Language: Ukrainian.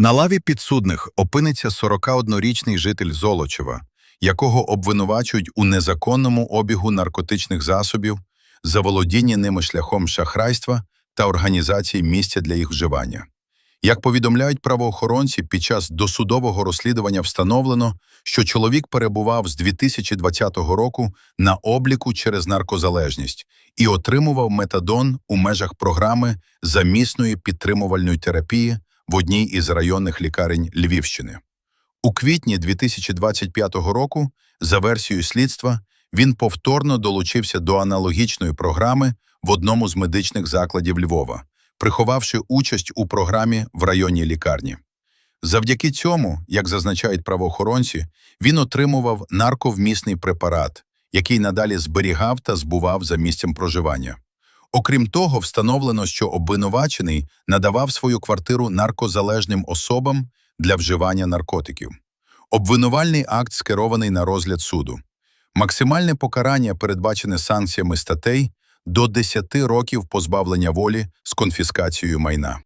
На лаві підсудних опиниться 41-річний житель Золочева, якого обвинувачують у незаконному обігу наркотичних засобів, заволодінні ними шляхом шахрайства та організації місця для їх вживання. Як повідомляють правоохоронці, під час досудового розслідування встановлено, що чоловік перебував з 2020 року на обліку через наркозалежність і отримував метадон у межах програми замісної підтримувальної терапії в одній із районних лікарень Львівщини. У квітні 2025 року, за версією слідства, він повторно долучився до аналогічної програми в одному з медичних закладів Львова, приховавши участь у програмі в районній лікарні. Завдяки цьому, як зазначають правоохоронці, він отримував нарковмісний препарат, який надалі зберігав та збував за місцем проживання. Окрім того, встановлено, що обвинувачений надавав свою квартиру наркозалежним особам для вживання наркотиків. Обвинувальний акт скерований на розгляд суду. Максимальне покарання передбачене санкціями статей до 10 років позбавлення волі з конфіскацією майна.